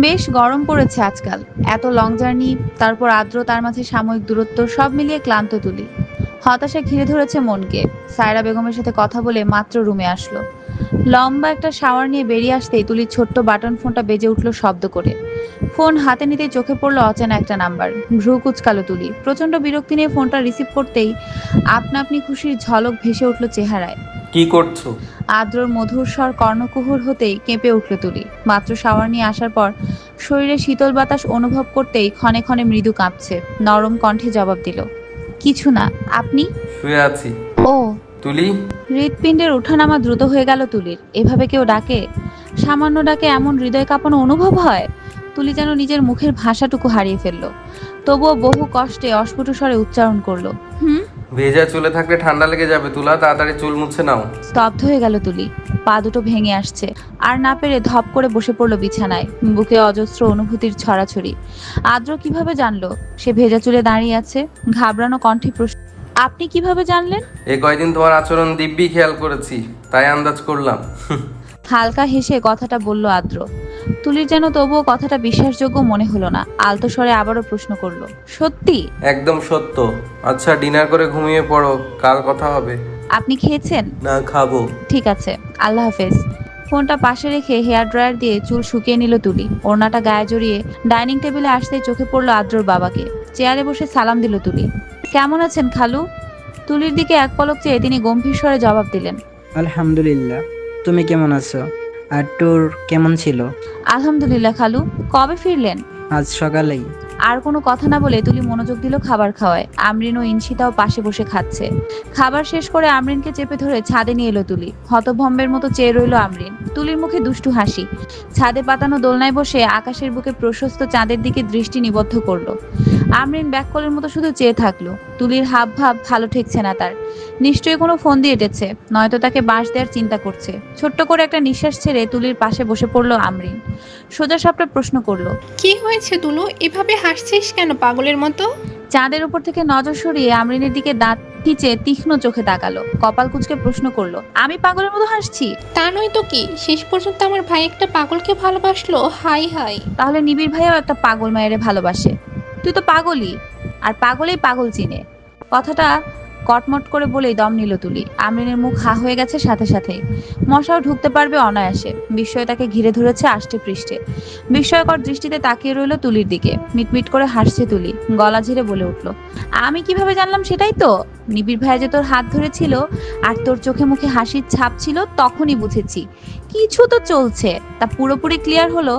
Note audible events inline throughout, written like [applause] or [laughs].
বেশ গরম পড়েছে আজকাল। এত লং জার্নি তারপর আর্দ্র, তার মাঝে সাময়িক দূরত্ব, সব মিলিয়ে ক্লান্ত তুলি। হতাশা ঘিরে ধরেছে মনকে। সায়রা বেগমের সাথে কথা বলে মাত্র রুমে আসলো। লম্বা একটা শাওয়ার নিয়ে বেরিয়ে আসতেই তুলির ছোট্ট বাটন ফোনটা বেজে উঠল শব্দ করে। ফোন হাতে নিতেই চোখে পড়ল অচেনা একটা নাম্বার ভ্রু কুচকালো তুলি। প্রচণ্ড বিরক্তি নিয়ে ফোনটা রিসিভ করতেই আপনা আপনি খুশির ঝলক ভেসে উঠল চেহারায়। কি করছ? আদ্রর মধুর স্বর কর্ণকুহুর হতেই কেঁপে উঠল তুলি। মাত্র শাওয়ার নিয়ে আসার পর শরীরে শীতল বাতাস অনুভব করতেই ক্ষণে ক্ষণে মৃদু কাঁপছে। নরম কণ্ঠে জবাব দিল কিছু না আপনি? শুয়ে আছি। ও। তুলি? হৃৎপিণ্ডের ওঠানামা দ্রুত হয়ে গেল তুলির। এভাবে কেউ ডাকে? সামান্য ডাকে এমন হৃদয় কাঁপানো অনুভব হয়? তুলি যেন নিজের মুখের ভাষাটুকু হারিয়ে ফেলল। তবুও বহু কষ্টে অস্ফুট স্বরে উচ্চারণ করল হুম? ভেজা চুলে থাকলে ঠান্ডা লেগে যাবে তুলা তাড়াতাড়ি চুল মুছে নাও। স্তব্ধ হয়ে গেল তুলি। পা দুটো ভেঙে আসছে। আর না পেরে ধপ করে বসে পড়ল বিছানায় বুকে অজস্র অনুভূতির ছড়াছড়ি। আদ্র কীভাবে জানলো? সে ভেজা চুলে দাঁড়িয়ে আছে ঘাবড়ানো কণ্ঠে প্রশ্ন। আপনি কীভাবে জানলেন? এ কয়দিন তোমার আচরণ দিব্যি খেয়াল করেছি তাই আন্দাজ করলাম। হালকা হেসে কথাটা বলল আদ্র। তুলির যেন তবুও কথাটা বিশ্বাসযোগ্য মনে হলো না। আলতো স্বরে আবারও প্রশ্ন করল সত্যি? একদম সত্য। আচ্ছা ডিনার করে ঘুমিয়ে পড়ো কাল কথা হবে। আপনি খেয়েছেন? না খাব। ঠিক আছে আল্লাহ হাফেজ। ফোনটা পাশে রেখে হেয়ার ড্রায়ার দিয়ে চুল শুকিয়ে নিল তুলি। ওড়নাটা গায়ে জড়িয়ে ডাইনিং টেবিলে আসতে চোখে পড়ল আদ্রর বাবাকে। চেয়ারে বসে সালাম দিল তুলি। কেমন আছেন খালু? তুলির দিকে এক পলক চেয়ে তিনি গম্ভীর স্বরে জবাব দিলেন আলহামদুলিল্লাহ। তুমি কেমন আছো? আর ট্যুর কেমন ছিল? আলহামদুলিল্লাহ খালু। কবে ফিরলেন? আজ সকালেই। আর কোনো কথা না বলে তুলি মনোযোগ দিল খাবার খাওয়ায়। আমরিন ও ইনশিতাও পাশে বসে খাচ্ছে। খাবার শেষ করে আমরিনকে চেপে ধরে ছাদে নিয়ে এলো তুলি। হতভম্বের মতো চেয়ে রইল আমরিন। তুলির মুখে দুষ্টু হাসি। ছাদে পাতানো দোলনায় বসে আকাশের বুকে প্রশস্ত চাঁদের দিকে দৃষ্টি নিবদ্ধ করল। আমরিন ব্যাককলের মতো শুধু চেয়ে থাকল। তুলির হাব ভাব ভালো ঠেকছে না তার। নিশ্চয়ই কোনো ফোন দিয়ে এটেছে নয়তো তাকে বাঁশ দেওয়ার চিন্তা করছে। ছোট্ট করে একটা নিঃশ্বাস ছেড়ে তুলির পাশে বসে পড়ল আমরিন। সোজা সাপটা প্রশ্ন করল, কি হয়েছে তুলু এভাবে হাসছিস কেন পাগলের মতো? চাঁদের উপর থেকে নজর সরিয়ে আমরিনের দিকে দাঁত খিচে তীক্ষ্ণ চোখে তাকালো। কপাল কুচকে প্রশ্ন করল আমি পাগলের মতো হাসছি? তা নয় তো কি শেষ পর্যন্ত আমার ভাই একটা পাগলকে ভালোবাসলো? হাই হাই। তাহলে নিবিড় ভাইয়াও একটা পাগল মায়েরে ভালোবাসে। তুই তো পাগলই আর পাগলেই পাগল চিনে। কথাটা কটমট করে বলেই দম নিল তুলি। আমরিনের মুখ হা হয়ে গেছে সাথে সাথেই। মশাও ঢুকতে পারবে অনায়াসে। বিস্ময় তাকে ঘিরে ধরেছে আষ্টে পৃষ্ঠে। বিস্ময়কর দৃষ্টিতে তাকিয়ে রইল তুলির দিকে। মিটমিট করে হাসছে তুলি। গলা ঝেড়ে বলে উঠল, আমি কীভাবে জানলাম সেটাই তো? নিবিড় ভাইয়া যে তোর হাত ধরেছিল আর তোর চোখে মুখে হাসির ছাপ ছিল তখনই বুঝেছি। কিছু তো চলছে। তা পুরোপুরি ক্লিয়ার হলো?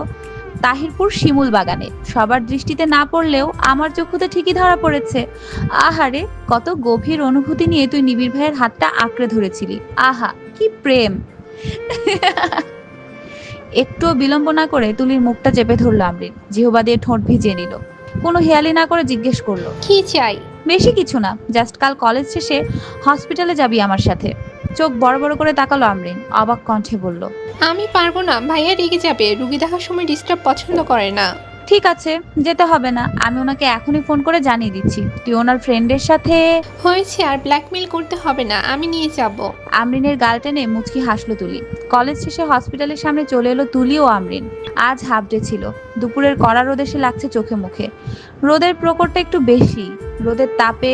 তাহিরপুর শিমুল বাগানে। সবার দৃষ্টিতে না পড়লেও আমার চক্ষুতে ঠিকই ধরা পড়েছে। আহারে কত গভীর অনুভূতি নিয়ে তুই নিবিড় ভাইয়ের হাতটা আঁকড়ে ধরেছিলি। আহা কি প্রেম! একটুও বিলম্ব না করে তুলির মুখটা চেপে ধরলো আমরিন। জিহবা দিয়ে ঠোঁট ভিজিয়ে নিল। কোনো হেয়ালি না করে জিজ্ঞেস করল কি চাই? বেশি কিছু না জাস্ট কাল কলেজ শেষে হসপিটালে যাবি আমার সাথে। চোখ বড় বড় করে তাকালো আমরিন অবাক কণ্ঠে বলল আমি পারব না ভাইয়া রেগে যাবে রুগী দেখার সময় ডিস্টার্ব পছন্দ করে না। ঠিক আছে যেতে হবে না আমি ওনাকে এখনই ফোন করে জানিয়ে দিচ্ছি তুই ওনার ফ্রেন্ডের সাথে হয়েছে আর ব্ল্যাকমেল করতে হবে না আমি নিয়ে যাব। আমরিনের গাল টেনে মুচকি হাসলো তুলি। কলেজ শেষে হসপিটালের সামনে চলে এলো তুলি ও আমরিন। আজ হাফডে ছিল। দুপুরের কড়া রোদে সে লাগছে চোখে মুখে। রোদের প্রকটটা একটু বেশি। রোদের তাপে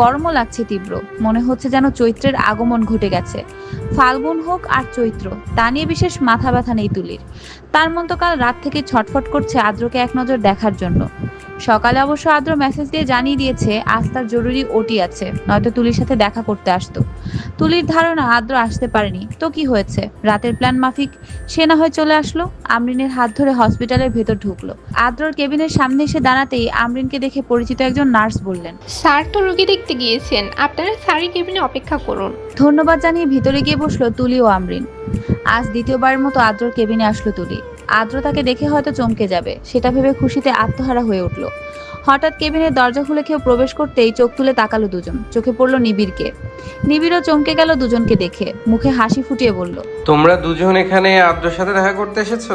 গরমও লাগছে তীব্র। মনে হচ্ছে যেন চৈত্রের আগমন ঘটে গেছে। ফাল্গুন হোক আর চৈত্র, তা নিয়ে বিশেষ মাথা ব্যথা নেই তুলির। তার মতো কাল রাত থেকে ছটফট করছে আদ্রকে এক নজর দেখার জন্য। সকালে অবশ্য আদ্র মেসেজ দিয়ে জানিয়ে দিয়েছে আজ তার জরুরি ওটি আছে নয়তো তুলির সাথে দেখা করতে আসতো। তুলির ধারণা আদ্র আসতে পারেনি। তো কি হয়েছে? রাতের প্ল্যান মাফিক সে না হয় চলে আসলো? আমরিনের হাত ধরে হসপিটালের ভেতর ঢুকলো। আদ্রর কেবিনের সামনে এসে দাঁড়াতেই আমরিনকে দেখে পরিচিত একজন নার্স বললেন স্যার তো রুগী দেখতে গিয়েছেন। আপনারা স্যারের কেবিনে অপেক্ষা করুন। ধন্যবাদ জানিয়ে ভিতরে গিয়ে বসল তুলি ও আমরিন। আজ দ্বিতীয়বারের মতো আদ্রর কেবিনে আসলো তুলি। আদ্র তাকে দেখে হয়তো চমকে যাবে। সেটা ভেবে খুশিতে আত্মহারা হয়ে উঠল। হঠাৎ কেবিনের দরজা খুলে কেউ প্রবেশ করতেই চোখ তুলে তাকালো দুজন। চোখে পড়ল নিবিড়কে। নিবিড়ও চমকে গেল দুজনকে দেখে। মুখে হাসি ফুটিয়ে বলল তোমরা দুজন এখানে আদ্রর সাথে দেখা করতে এসেছ?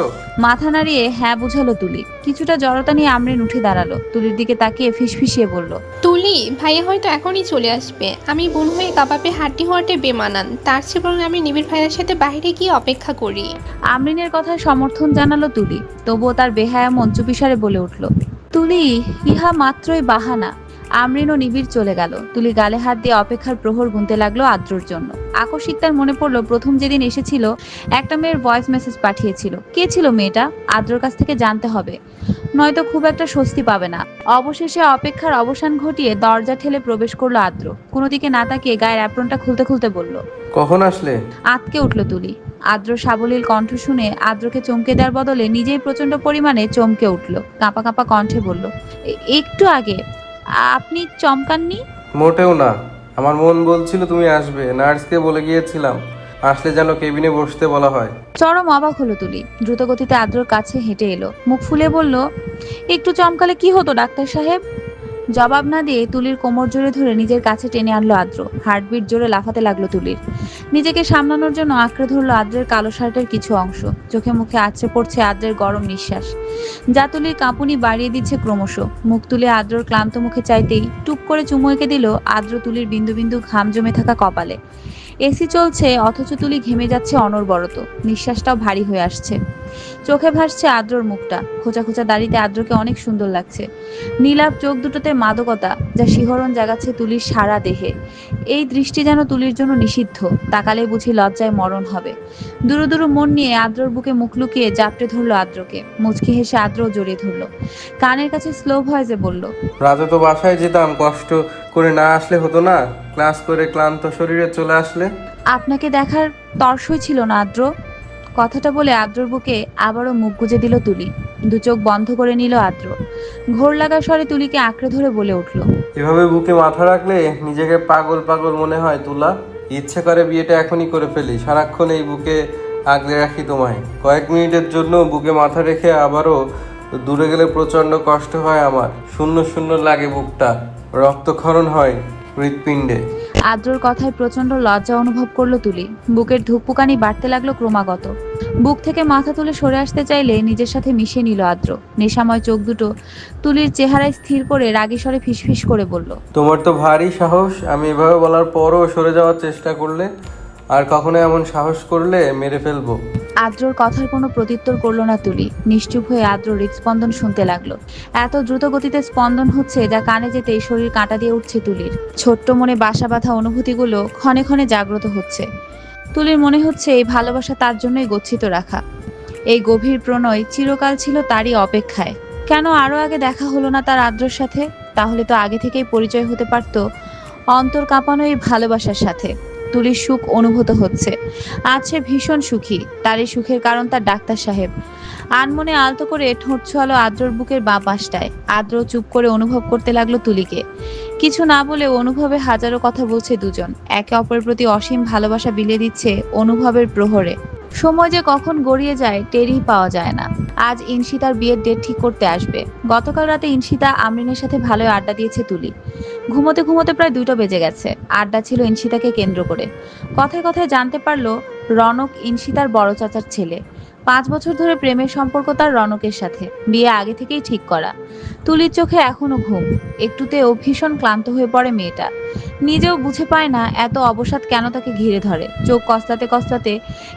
মাথা নাড়িয়ে হ্যাঁ বুঝালো তুলি। কিছুটা জড়তা নিয়ে আমরিন উঠে দাঁড়াল। তুলির দিকে তাকিয়ে ফিসফিসিয়ে বলল তুলি ভাইয়া হয়তো এখনই চলে আসবে। আমি বোন হয়ে কাবাবে হাঁটি হওয়াটে বেমানান। তার চেয়ে বরং আমি নিবিড় ভাইয়ের সাথে বাইরে গিয়ে অপেক্ষা করি। আমরিনের কথায় সমর্থন জানালো তুলি। তবুও তার বেহায়া মন চুপিসারে বলে উঠল তুলি ইহা মাত্রই বাহানা। আমরিন ও নিবিড় চলে গেল। তুলি গালে হাত দিয়ে অপেক্ষার প্রহর গুনতে লাগল আদ্রর জন্য। আকস্মিক তার মনে পড়ল প্রথম যেদিন এসেছিল একটা মেয়ের ভয়েস মেসেজ পাঠিয়েছিল। কে ছিল মেয়েটা? আদ্রর কাছ থেকে জানতে হবে। নয়তো খুব একটা স্বস্তি পাবে না। অবশেষে অপেক্ষার অবসান ঘটিয়ে দরজা ঠেলে প্রবেশ করল আদ্র। কোনো দিকে না তাকিয়ে গায়ের অ্যাপ্রনটা খুলতে খুলতে বলল কখন আসলে? আতকে উঠল তুলি। আদ্র সাবলীল কণ্ঠ শুনে আদ্রকে চমকে দেওয়ার বদলে নিজেই প্রচণ্ড পরিমাণে চমকে উঠল। কাঁপা কাঁপা কণ্ঠে বলল একটু আগে আপনি চমকাননি? মোটেও না। আমার মন বলছিল তুমি আসবে নার্সকে বলে গিয়েছিলাম। আসলে যেন কেবিনে বসতে বলা হয়। চরম অবাক হলো তুলি। দ্রুতগতিতে আদ্রর কাছে হেঁটে এলো। মুখ ফুলে বলল একটু চমকালে কি হতো ডাক্তার সাহেব? জবাব না দিয়ে তুলির কোমর জোরে ধরে নিজের কাছে টেনে আনলো আদ্র। হার্টবিট জোরে লাফাতে লাগল তুলির। নিজেকে সামলানোর জন্য আঁকড়ে ধরলো আদ্রের কালো শার্টের কিছু অংশ। চোখে মুখে আছড়ে পড়ছে আদ্রের গরম নিঃশ্বাস। যা তুলির কাঁপুনি বাড়িয়ে দিচ্ছে ক্রমশ। মুখ তুলে আদ্রর ক্লান্ত মুখে চাইতেই টুপ করে চুমু এঁকে দিল আদ্র তুলির বিন্দু বিন্দু ঘাম জমে থাকা কপালে। এসি চলছে, অথচ তুলি ঘেমে যাচ্ছে অনর্বরত। নিঃশ্বাসটাও ভারী হয়ে আসছে। চোখে ভাসছে আদ্রর মুখটা। খোঁচা খোঁচা দাড়িতে আদ্রকে অনেক সুন্দর লাগছে। নীলাভ চোখ দুটোতে মাদকতা যা শিহরণ জাগাচ্ছে তুলির সারা দেহে। এই দৃষ্টি যেন তুলির জন্য নিষিদ্ধ তাকালে বুঝি লজ্জায় মরণ হবে। দুরু দুরু মন নিয়ে আদ্রর বুকে মুখ লুকিয়ে জাপটে ধরলো আদ্রকে। মুচকি হেসে আদ্রও জড়িয়ে ধরলো। কানের কাছে স্লো ভয়েসে বলল রাতে তো বাসায় যেতাম কষ্ট করে না আসলে হতো না। ক্লাস করে ক্লান্ত শরীরে চলে আসলে আপনাকে দেখার তর্সই ছিল না আদ্র। কথাটা বলে আদ্রর বুকে আবারও মুখ গুজে দিল তুলি। দু চোখ বন্ধ করে নিল আদ্র। ঘোর লাগা স্বরে তুলিকে আঁকড়ে ধরে বলে উঠল, এভাবে বুকে মাথা রাখলে নিজেকে পাগল পাগল মনে হয় তুলা। ইচ্ছে করে বিয়েটা এখনই করে ফেলি, সারাক্ষণ এই বুকে আগলে রাখি তোমায়। কয়েক মিনিটের জন্য বুকে মাথা রেখে আবারও দূরে গেলে প্রচণ্ড কষ্ট হয় আমার। শূন্য শূন্য লাগে বুকটা। রক্তক্ষরণ হয় হৃৎপিণ্ডে। আদ্রর কথায় প্রচণ্ড লজ্জা অনুভব করল তুলি। বুকের ধুকপুকানি বাড়তে লাগল ক্রমাগত। বুক থেকে মাথা তুলে সরে আসতে চাইলে নিজের সাথে মিশে নিল আদ্র। নেশাময় চোখ দুটো তুলির চেহারায় স্থির করে রাগী স্বরে ফিসফিস করে বলল, তোমার তো ভারী সাহস, আমি এভাবে বলার পরও সরে যাওয়ার চেষ্টা করলে আর কখনো এমন সাহস করলে মেরে ফেলব। আদ্রর কথার কোনো প্রত্যুত্তর করল না তুলি। নিশ্চুপ হয়ে আদ্র হৃদস্পন্দন শুনতে লাগল। এত দ্রুত গতিতে স্পন্দন হচ্ছে যা কানে যেতেই শরীর কাঁটা দিয়ে উঠছে তুলির। ছোট্ট মনে বাসা বাঁধা অনুভূতিগুলো ক্ষণে ক্ষণে জাগ্রত হচ্ছে। তুলির মনে হচ্ছে এই ভালোবাসা তার জন্যই গচ্ছিত রাখা। এই গভীর প্রণয় চিরকাল ছিল তারই অপেক্ষায়। কেন আরও আগে দেখা হলো না তার আদ্রর সাথে? তাহলে তো আগে থেকেই পরিচয় হতে পারত অন্তর কাঁপানো এই ভালোবাসার সাথে। তুলির সুখ অনুভূত হচ্ছে। আজ সে ভীষণ সুখী। তার এই সুখের কারণ তার ডাক্তার সাহেব। আনমনে আলতো করে ঠোঁট ছোয়ালো আদ্রর বুকের বাঁ পাশটায়। আদ্র চুপ করে অনুভব করতে লাগল তুলিকে। কিছু না বলে অনুভবে হাজারো কথা বলছে দুজন। একে অপরের প্রতি অসীম ভালোবাসা বিলিয়ে দিচ্ছে অনুভবের প্রহরে। সময় যে কখন গড়িয়ে যায় টেরই পাওয়া যায় না। আজ ইনশিতার বিয়ের ডেট ঠিক করতে আসবে। গতকাল রাতে ইনশিতা আমরিনের সাথে ভালোই আড্ডা দিয়েছে তুলি। ঘুমোতে ঘুমোতে প্রায় দুটো বেজে গেছে। আড্ডা ছিল ইনশিতাকে কেন্দ্র করে। কথায় কথায় জানতে পারল রনক ইনশিতার বড় চাচার ছেলে। পাঁচ বছর ধরে প্রেমের সম্পর্ক তার রনকের সাথে, বিয়ে আগে থেকেই ঠিক করা। তুলির চোখে এখনও ঘুম একটুতেও ভীষণ ক্লান্ত হয়ে পড়ে মেয়েটা। নিজেও বুঝে পায় না এত অবসাদ কেন তাকে ঘিরে ধরে। চোখ কসলাতে কসলাতে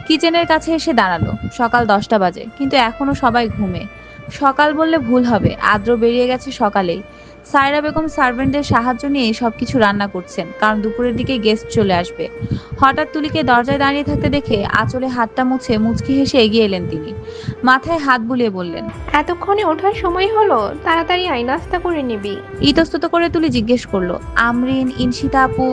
কিচেনের কাছে এসে দাঁড়াল, সকাল দশটা বাজে, কিন্তু এখনও সবাই ঘুমে। সকাল বললে ভুল হবে, আদ্র বেরিয়ে গেছে সকালেই। সায়রা বেগম সার্ভেন্টের সাহায্য নিয়ে সবকিছু রান্না করছেন কারণ দুপুরের দিকে গেস্ট চলে আসবে। হঠাৎ তুলিকে দরজায় দাঁড়িয়ে থাকতে দেখে আঁচলে হাতটা মুছে মুচকি হেসে এগিয়ে এলেন তিনি। মাথায় হাত বুলিয়ে বললেন এতক্ষণে ওঠার সময় হলো তাড়াতাড়ি আই নাস্তা করে নিবি। ইতস্তত করে তুলি জিজ্ঞেস করল আমরিন ইনশিতা আপু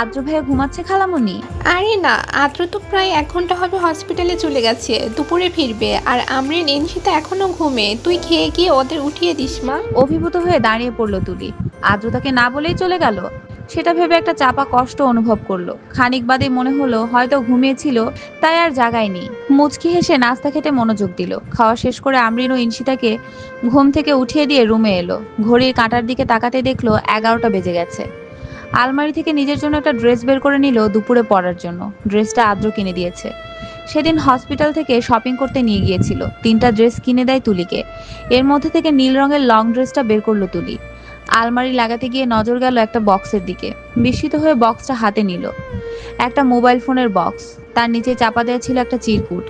আদ্র ভাইয়া ঘুমাচ্ছে খালামণি আরে না আদ্র তো প্রায় এক ঘণ্টা হবে হসপিটালে চলে গেছে দুপুরে ফিরবে আর আমরিন এনশিতা এখনও ঘুমে তুই খেয়ে গিয়ে ওদের উঠিয়ে দিস মা। অভিভূত হয়ে দাঁড়িয়ে পড়ল তুলি। আদ্র তাকে না বলেই চলে গেল। সেটা ভেবে একটা চাপা কষ্ট অনুভব করল। খানিক বাদে মনে হলো হয়তো ঘুমিয়েছিল, তাই আর জাগায়নি। মুচকি হেসে নাস্তা খেতে মনোযোগ দিল। খাওয়া শেষ করে আমরিন ও ইনশিতাকে ঘুম থেকে উঠিয়ে দিয়ে রুমে এলো। ঘড়ির কাঁটার দিকে তাকাতে দেখল এগারোটা বেজে গেছে। আলমারি থেকে নিজের জন্য একটা ড্রেস বের করে নিল দুপুরে পরার জন্য। ড্রেসটা আদ্র কিনে দিয়েছে। সেদিন হসপিটাল থেকে শপিং করতে নিয়ে গিয়েছিল। তিনটা ড্রেস কিনে দেয় তুলিকে। এর মধ্যে থেকে নীল রঙের লং ড্রেসটা বের করল তুলি। আলমারি লাগাতে গিয়ে নজর গেল একটা বক্সের দিকে। বিস্মিত হয়ে বক্সটা হাতে নিল। একটা মোবাইল ফোনের বক্স। তার নিচে চাপা দেওয়া ছিল একটা চিরকুট।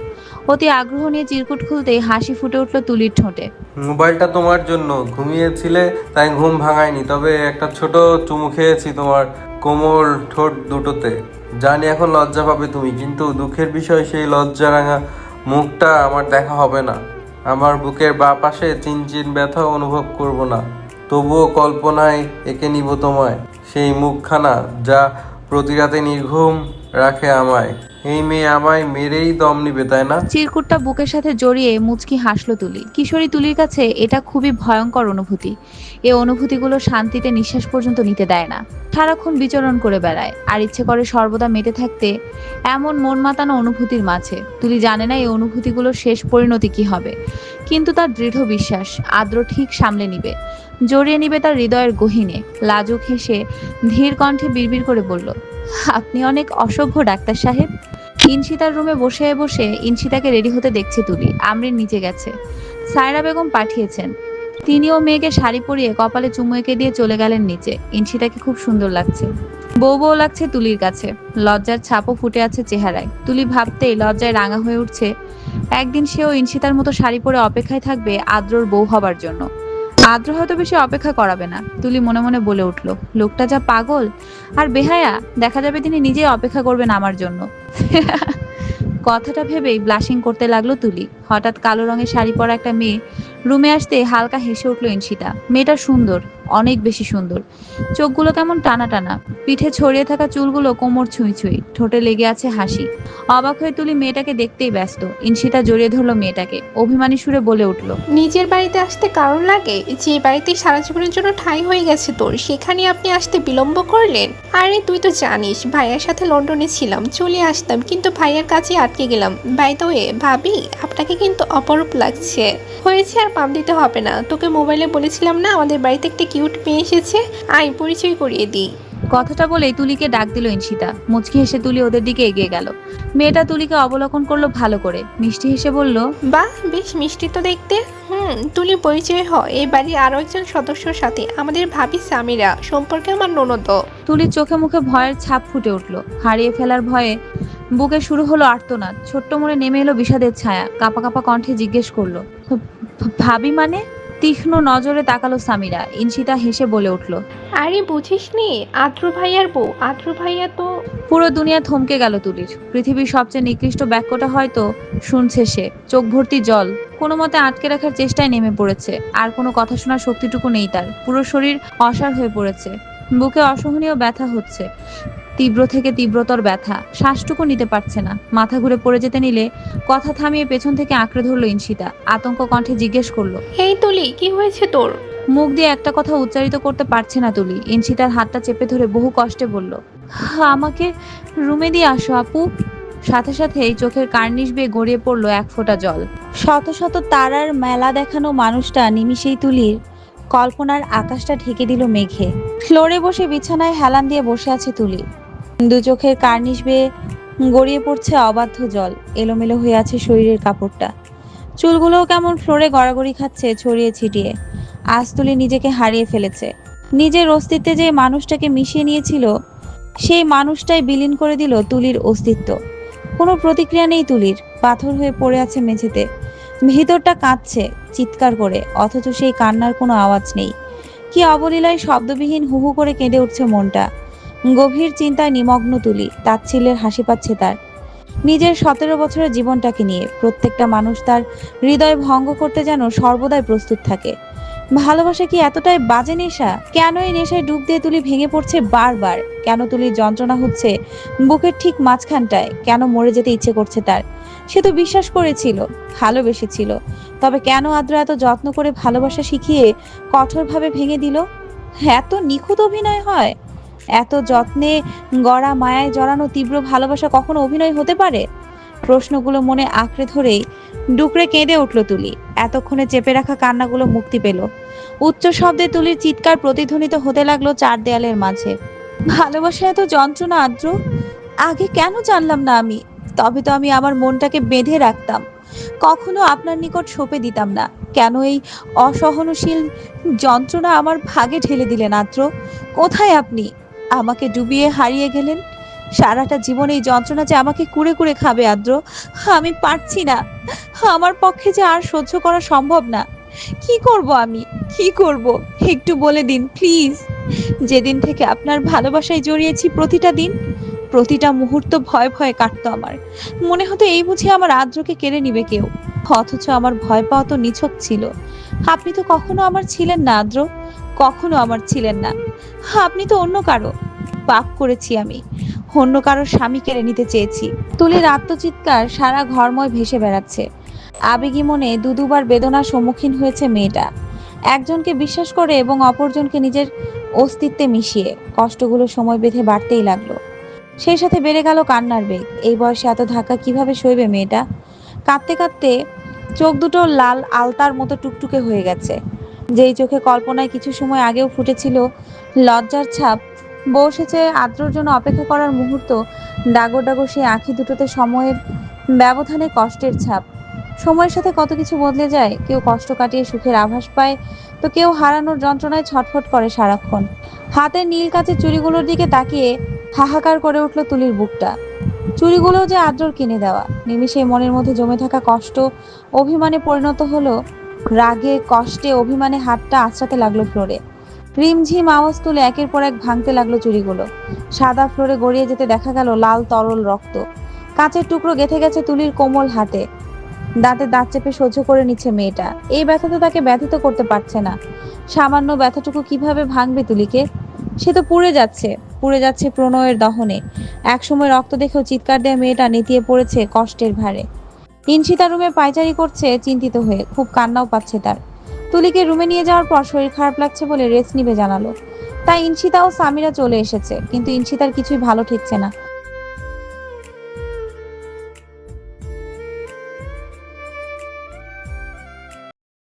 অতি আগ্রহ নিয়ে চিরকুট খুলতেই হাসি ফুটে উঠল তুলির ঠোঁটে। মোবাইলটা তোমার জন্য। ঘুমিয়েছিলে, তাই ঘুম ভাঙায়নি। তবে একটা ছোট চুমু খেয়েছি তোমার কোমল ঠোঁট দুটোতে। জানি এখন লজ্জা পাবে তুমি, কিন্তু দুঃখের বিষয় সেই লজ্জা রাঙা মুখটা আমার দেখা হবে না। আমার বুকের বা পাশে চিনচিন ব্যথা অনুভব করব না। তবুও কল্পনায় এঁকে নিব তোমায়। সেই মুখখানা যা প্রতি রাতে নির্ঘুম রাখে আমায়। এই মেয়ে আমায় মেরেই দম নিবে, তাই না? চিরকুটটা বুকের সাথে জড়িয়ে মুচকি হাসলো তুলি। কিশোরী তুলির কাছে এটা খুবই ভয়ঙ্কর অনুভূতি। এ অনুভূতিগুলো শান্তিতে নিঃশ্বাস পর্যন্ত নিতে দেয় না। সারাক্ষণ বিচরণ করে বেড়ায়, আর ইচ্ছে করে সর্বদা মেতে থাকতে এমন মন মাতানো অনুভূতির মাঝে। তুলি জানে না এই অনুভূতিগুলোর শেষ পরিণতি কি হবে। কিন্তু তার দৃঢ় বিশ্বাস আদ্র ঠিক সামলে নিবে। জড়িয়ে নিবে তার হৃদয়ের গহিনে। লাজুক হেসে ধীর কণ্ঠে বিড়বিড় করে বলল, আপনি অনেক অসভ্য, ডাক্তার সাহেব। ইনশিতার রুমে বসে বসে ইনশিতাকে রেডি হতে দেখছে তুলি আমরিন নিচে গেছে। সায়রা বেগম পাঠিয়েছেন। তিনিও মেয়েকে শাড়ি পরিয়ে কপালে চুমু এঁকে দিয়ে চলে গেলেন নিচে। ইনশিতাকে খুব সুন্দর লাগছে। বউ বউ লাগছে তুলির কাছে। লজ্জার ছাপও ফুটে আছে চেহারায়। তুলি ভাবতেই লজ্জায় রাঙা হয়ে উঠছে একদিন সেও ইনশিতার মতো শাড়ি পরে অপেক্ষায় থাকবে আদ্রর বউ হবার জন্য। আদ্র হয়তো বেশি অপেক্ষা করাবে না, তুলি মনে মনে বলে উঠল। লোকটা যা পাগল। আর বেহায়া, দেখা যাবে তিনি নিজেই অপেক্ষা করবেন আমার জন্য। [laughs] কথাটা ভেবেই ব্লাশিং করতে লাগল তুলি। হঠাৎ কালো রঙের শাড়ি পরা একটা মেয়ে রুমে আসতে হালকা হেসে উঠল ইনশিতা। মেয়েটা সুন্দর অনেক বেশি সুন্দর। চোখগুলো কেমন টানা টানা। পিঠে ছড়িয়ে থাকা চুলগুলো কোমর ছুঁই ছুঁই, ঠোঁটে লেগে আছে হাসি। অবাক হয়ে তুলি মেয়েটাকে দেখতেই ব্যস্ত। ইনশিতা জড়িয়ে ধরলো মেয়েটাকে। অভিমানী সুরে বলে উঠল, নিজের বাড়িতে আসতে কারণ লাগে? যে বাড়িতে সারা জীবনের জন্য ঠাঁই হয়ে গেছে তোর সেখানে আপনি আসতে বিলম্ব করলেন? আরে, তুই তো জানিস, ভাইয়ার সাথে লন্ডনে ছিলাম, চলে আসতাম, কিন্তু ভাইয়ার কাছে আটকে গেলাম। বাই দ্য ওয়ে ভাবি, আপনাকে কিন্তু অপরূপ লাগছে। হয়েছে আর পাম দিতে হবে না। তোকে মোবাইলে বলেছিলাম না, আমাদের বাড়িতে একটা কিউট মেয়ে এসেছে আই পরিচয় করিয়ে দিই। কথাটা বলেই তুলিকে ডাক দিল ইনশিতা। মুচকি হেসে তুলি ওদের দিকে এগিয়ে গেল। মেয়েটা তুলিকে অবলোকন করল ভালো করে। মিষ্টি হেসে বলল বাহ বেশ মিষ্টি তো দেখতে। হুম তুলি পরিচয় হয়। এই বাড়ির আরও একজন সদস্যর সাথে আমাদের ভাবি সামিরা। সম্পর্কে আমার ননদ। তুলির চোখে মুখে ভয়ের ছাপ ফুটে উঠল। হারিয়ে ফেলার ভয়ে বুকে শুরু হলো আর্তনাদ। ছোট্ট মনে নেমে এলো বিষাদের ছায়া। কাপা কাপা কণ্ঠে জিজ্ঞেস করল ভাবি মানে? তীক্ষ্ণ নজরে তাকালো সামিরা। ইনশিতা হেসে বলে উঠল আরে বুঝিস নি আদ্র ভাইয়ার বউ। আদ্র ভাইয়া তো পুরো দুনিয়া থমকে গেল তুলির। পৃথিবীর সবচেয়ে নিকৃষ্ট বাক্যটা হয়তো শুনছে সে চোখ ভর্তি জল। কোনো মতে আটকে রাখার চেষ্টায় নেমে পড়েছে। আর কোনো কথা শোনার শক্তিটুকু নেই তার। পুরো শরীর অসাড় হয়ে পড়েছে। বুকে অসহনীয় ব্যথা হচ্ছে। তীব্র থেকে তীব্রতর ব্যথা। শ্বাসটুকু নিতে পারছে না। মাথা ঘুরে পড়ে যেতে নিলে কথা থামিয়ে পেছন থেকে আঁকড়ে ধরলো ইনশিতা। আতঙ্ক কণ্ঠে জিজ্ঞেস করল এই তুলি কি হয়েছে তোর? মুখ দিয়ে একটা কথা উচ্চারিত করতে পারছে না তুলি। ইনশিতার হাতটা চেপে ধরে বহু কষ্টে বলল আমাকে রুমে দিয়ে আসো আপু। সাথে সাথে এই চোখের কার্নিশ বেয়ে গড়িয়ে পড়ল এক ফোঁটা জল। শত শত তারার মেলা দেখানো মানুষটা নিমিষেই তুলির কল্পনার আকাশটা ঢেকে দিল মেঘে। ফ্লোরে বসে বিছানায় হেলান দিয়ে বসে আছে তুলি। দু চোখের কার্নিশ বেয়ে গড়িয়ে পড়ছে অবাধ্য জল। এলোমেলো হয়ে আছে শরীরের কাপড়টা। চুলগুলোও কেমন ফ্লোরে গড়াগড়ি খাচ্ছে ছড়িয়ে ছিটিয়ে। আজ তুলি নিজেকে হারিয়ে ফেলেছে। নিজের অস্তিত্বে যে মানুষটাকে মিশিয়ে নিয়েছিল, সেই মানুষটাই বিলীন করে দিল তুলির অস্তিত্ব। কোনো প্রতিক্রিয়া নেই তুলির। পাথর হয়ে পড়ে আছে মেঝেতে। ভিতরটা কাঁদছে চিৎকার করে, অথচ সেই কান্নার কোনো আওয়াজ নেই। কি অবলীলায় শব্দবিহীন হুহু করে কেঁদে উঠছে মনটা। গভীর চিন্তায় নিমগ্ন তুলি তাচ্ছিল্যের হাসি পাচ্ছে তার। নিজের সতেরো বছরের জীবনটাকে নিয়ে প্রত্যেকটা মানুষ তার হৃদয় ভঙ্গ করতে যেন সর্বদাই প্রস্তুত থাকে। ভালোবাসা কি এতটাই বাজে নেশা? কেন এই নেশায় ডুব দিয়ে তুলি ভেঙে পড়ছে বারবার? কেন তুলির যন্ত্রণা হচ্ছে বুকের ঠিক মাঝখানটায়? কেন মরে যেতে ইচ্ছে করছে তার? সে তো বিশ্বাস করেছিল, ভালোবেসেছিল। তবে কেন আদ্র এত যত্ন করে ভালোবাসা শিখিয়ে কঠোরভাবে ভেঙে দিল? এত নিখুঁত অভিনয় হয়। এত যত্নে গড়া মায়ায় জড়ানো তীব্র ভালোবাসা কখনো অভিনয় হতে পারে? প্রশ্নগুলো মনে আঁকড়ে ধরেই ডুকরে কেঁদে উঠল তুলি। এতক্ষণে চেপে রাখা কান্নাগুলো মুক্তি পেল। উচ্চ শব্দে তুলির চিৎকার প্রতিধ্বনিত হতে লাগল চার দেয়ালের মাঝে। ভালোবাসা এত যন্ত্রণা, আদ্র। আগে কেন জানলাম না আমি? তবে তো আমি আমার মনটাকে বেঁধে রাখতাম। কখনো আপনার নিকট সঁপে দিতাম না। কেন এই অসহনশীল যন্ত্রণা আমার ভাগে ঠেলে দিলেন, আদ্র? কোথায় আপনি? আমাকে ডুবিয়ে হারিয়ে গেলেন। সারাটা জীবন এই যন্ত্রণা যে আমাকে কুড়ে কুড়ে খাবে, আদ্র। আমি পারছি না। আমার পক্ষে যে আর সহ্য করা সম্ভব না। কি করব আমি? কি করব? একটু বলে দিন, প্লিজ। যেদিন থেকে আপনার ভালোবাসায় জড়িয়েছি প্রতিটা দিন, প্রতিটা মুহূর্ত ভয় ভয়ে কাটতো আমার। মনে হতো এই বুঝি আমার আদ্রকে কেড়ে নিবে কেউ। অথচ আমার ভয় পাওয়া তো নিছক ছিল। আপনি তো কখনো আমার ছিলেন না, আদ্র। কখনো আমার ছিলেন না। আপনি তো অন্য কারও। পাপ করেছি আমি। অন্য কারোর স্বামী কেড়ে নিতে চেয়েছি। তুলির আত্মচিৎকার সারা ঘরময় ভেসে বেড়াচ্ছে। আবেগী মনে দু দুবার বেদনার সম্মুখীন হয়েছে মেয়েটা। একজনকে বিশ্বাস করে এবং অপরজনকে নিজের অস্তিত্বে মিশিয়ে কষ্টগুলো সময় বেঁধে বাড়তেই লাগল। সেই সাথে বেড়ে গেল কান্নার বেগ। এই বয়সে এত ধাক্কা কীভাবে সইবে মেয়েটা? কাঁদতে কাঁদতে চোখ দুটো লাল আলতার মতো টুকটুকে হয়ে গেছে। যেই চোখে কল্পনায় কিছু সময় আগেও ফুটেছিল লজ্জার ছাপ বসেছে আদ্রর জন্য অপেক্ষা করার মুহূর্ত, ডাগর ডাগর সেই আঁখি দুটোতে সময়ের ব্যবধানে কষ্টের ছাপ। সময়ের সাথে কত কিছু বদলে যায়, কেউ কষ্ট কাটিয়ে সুখের আভাস পায়, তো কেউ হারানোর যন্ত্রণায় ছটফট করে সারাক্ষণ। হাতের নীল কাচের চুরিগুলোর দিকে তাকিয়ে হাহাকার করে উঠল তুলির বুকটা। চুড়িগুলো যে আদ্রর কিনে দেওয়া। নিমিষে মনের মধ্যে জমে থাকা কষ্ট, অভিমানে পরিণত হলো রাগে, কষ্টে, অভিমানে হাতটা আঁচড়াতে লাগল ফ্লোরে। রিমঝিম আওয়াজ তুলে একের পর এক ভাঙতে লাগল চুড়িগুলো সাদা ফ্লোরে গড়িয়ে যেতে দেখা গেল লাল তরল রক্ত। কাঁচের টুকরো গেথে গেছে তুলির কোমল হাতে। দাঁতে দাঁত চেপে সহ্য করে নিচ্ছে মেয়েটা। এই ব্যথা তো তাকে ব্যথিত করতে পারছে না। সামান্য ব্যথাটুকু কীভাবে ভাঙবে তুলিকে? সে তো পুড়ে যাচ্ছে। পুড়ে যাচ্ছে প্রণয়ের দহনে। একসময় রক্ত দেখেও চিৎকার দেওয়া মেয়েটা নেতিয়ে পড়েছে কষ্টের ভারে। ইনশিতা রুমে পায়চারি করছে চিন্তিত হয়ে, খুব কান্নাও পাচ্ছে তার। তুলিকে রুমে নিয়ে যাওয়ার পর শরীর খারাপ লাগছে বলে রেস্ট নিবে জানালো। তাই ইনশিতা ও সামিরা চলে এসেছে, কিন্তু ইনশিতার কিছুই ভালো ঠেকছে না।